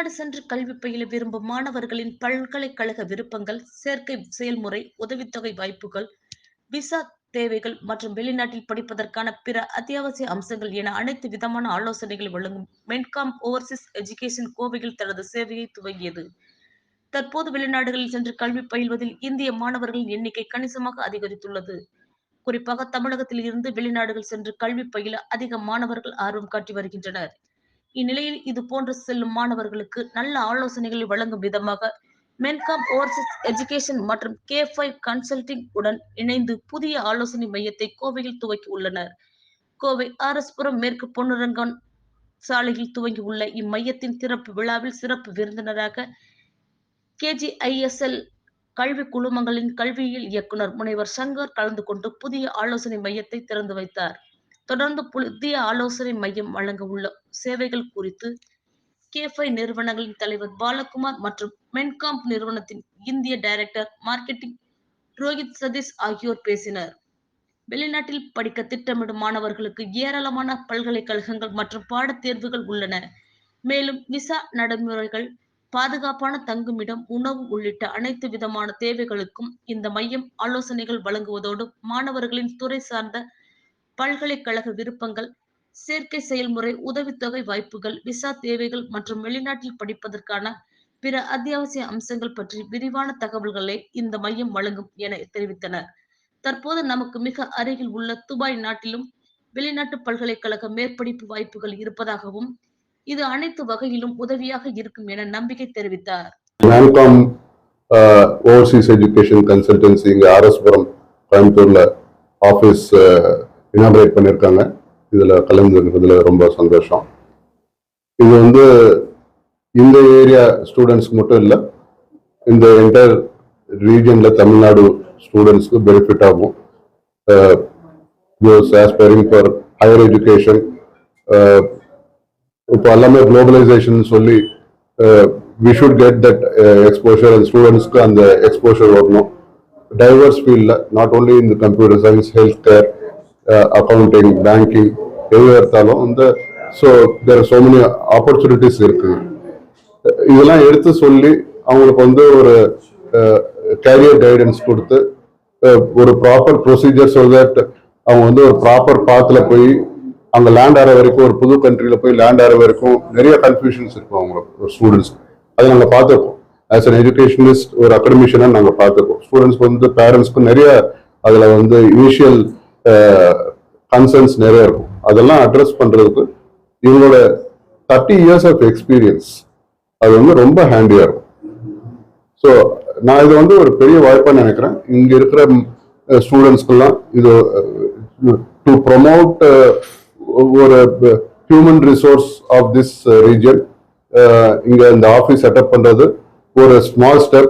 வெளிநாடு சென்று கல்வி பயில விரும்பும் மாணவர்களின் பல்கலைக்கழக விருப்பங்கள் சேர்க்கை செயல்முறை உதவித்தொகை வாய்ப்புகள் விசா தேவைகள் மற்றும் வெளிநாட்டில் படிப்பதற்கான பிற அத்தியாவசிய அம்சங்கள் என அனைத்து விதமான ஆலோசனைகளை வழங்கும் மென்காம் ஓவர்சீஸ் எஜுகேஷன் கோவையில் தனது சேவையை துவங்கியது. தற்போது வெளிநாடுகளில் சென்று கல்வி பயில்வதில் இந்திய மாணவர்களின் எண்ணிக்கை கணிசமாக அதிகரித்துள்ளது. குறிப்பாக தமிழகத்தில் இருந்து வெளிநாடுகள் சென்று கல்வி பயில அதிக மாணவர்கள் ஆர்வம் காட்டி வருகின்றனர். இந்நிலையில் இது போன்று செல்லும் மாணவர்களுக்கு நல்ல ஆலோசனைகளை வழங்கும் விதமாக மென்காம் ஓவர்சீஸ் எஜுகேஷன் மற்றும் கே ஃபைவ் கன்சல்டிங் உடன் இணைந்து புதிய ஆலோசனை மையத்தை கோவையில் துவக்கி உள்ளனர். கோவை ஆர் எஸ் புரம் மேற்கு பொன்னுரங்கன் சாலையில் துவங்கி உள்ள இம்மையத்தின் திறப்பு விழாவில் சிறப்பு விருந்தினராக கேஜிஐஎஸ்எல் கல்வி குழுமங்களின் கல்வியியல் இயக்குனர் முனைவர் சங்கர் கலந்து கொண்டு புதிய ஆலோசனை மையத்தை திறந்து வைத்தார். தொடர்ந்து புதிய ஆலோசனை மையம் வழங்க உள்ள சேவைகள் குறித்து கேஃபை நிறுவனங்களின் தலைவர் பாலகுமார் மற்றும் மென்காம்ப் நிறுவனத்தின் இந்திய டைரக்டர் மார்க்கெட்டிங் ரோஹித் சதீஷ் ஆகியோர் பேசினர். வெளிநாட்டில் படிக்க திட்டமிடும் மாணவர்களுக்கு ஏராளமான பல்கலைக்கழகங்கள் மற்றும் பாடத்தேர்வுகள் உள்ளன. மேலும் விசா நடைமுறைகள் பாதுகாப்பான தங்குமிடம் உணவு உள்ளிட்ட அனைத்து விதமான தேவைகளுக்கும் இந்த மையம் ஆலோசனைகள் வழங்குவதோடு மாணவர்களின் துறை சார்ந்த பல்கலைக்கழக விருப்பங்கள் சேர்க்கை செயல்முறை உதவித்தொகை வாய்ப்புகள் விசா தேவைகள் மற்றும் வெளிநாட்டில் படிப்பதற்கான பிற அத்தியாவசிய அம்சங்கள் பற்றி விரிவான தகவல்களை இந்த மையம் வழங்கும் என தெரிவித்தனர். தற்போது நமக்கு மிக அருகில் உள்ள துபாய் நாட்டிலும் வெளிநாட்டு பல்கலைக்கழக மேற்படிப்பு வாய்ப்புகள் இருப்பதாகவும் இது அனைத்து வகையிலும் உதவியாக இருக்கும் என நம்பிக்கை தெரிவித்தார். ஓவர்சீஸ் எஜுகேஷன் கன்சல்டன்சி இங்கே ஆர்எஸ்புரம் கோயம்புத்தூர்ல ஆஃபீஸ் இனாபரேட் பண்ணியிருக்காங்க இதில் கலந்துருக்கிறதுல ரொம்ப சந்தோஷம். இது வந்து இந்த ஏரியா ஸ்டூடெண்ட்ஸ்க்கு மட்டும் இல்லை இந்த என்டையர் ரீஜனில் தமிழ்நாடு ஸ்டூடெண்ட்ஸ்க்கு பெனிஃபிட் ஆகும். Those aspiring for higher education இப்போ எல்லாமே குளோபலைசேஷன் சொல்லி we should get that exposure and ஸ்டூடெண்ட்ஸ்க்கு அந்த எக்ஸ்போஷர் வரணும். டைவர்ஸ் ஃபீல்டில் நாட் ஓன்லி இந்த computer science health care accounting banking எது எடுத்தாலும் வந்து so there so many opportunities இருக்குது இதெல்லாம் எடுத்து சொல்லி அவங்களுக்கு வந்து ஒரு uh, கேரியர் கைடன்ஸ் கொடுத்து uh, ஒரு ப்ராப்பர் ப்ரொசீஜர் ஸோ தட் அவங்க வந்து ஒரு ப்ராப்பர் பாத்தில் போய் அங்கே லேண்ட் ஆகிற வரைக்கும் ஒரு புது கண்ட்ரியில் போய் லேண்ட் ஆகிற வரைக்கும் நிறைய கன்ஃபியூஷன்ஸ் இருக்கும் அவங்களுக்கு ஒரு ஸ்டூடெண்ட்ஸ் அதை நாங்கள் பார்த்துருக்கோம். ஆஸ் அன் எஜுகேஷனிஸ்ட் ஒரு அகடமிஷனாக நாங்கள் பார்த்துருக்கோம். ஸ்டூடெண்ட்ஸ்க்கு வந்து பேரண்ட்ஸ்க்கு நிறைய அதில் வந்து இனிஷியல் கன்சர்ன்ஸ் நிறைய இருக்கும். அதெல்லாம் அட்ரஸ் பண்ணுறதுக்கு இவங்களோட தேர்ட்டி இயர்ஸ் ஆஃப் எக்ஸ்பீரியன்ஸ் அது வந்து ரொம்ப ஹேண்டியாக இருக்கும். ஸோ நான் இது வந்து ஒரு பெரிய வாய்ப்பாக நினைக்கிறேன். இங்கே இருக்கிற ஸ்டூடெண்ட்ஸ்க்கெல்லாம் இது டு ப்ரொமோட் ஒரு human resource of this region இங்கே இந்த ஆஃபீஸ் செட்டப் பண்ணுறது ஒரு ஸ்மால் ஸ்டெப்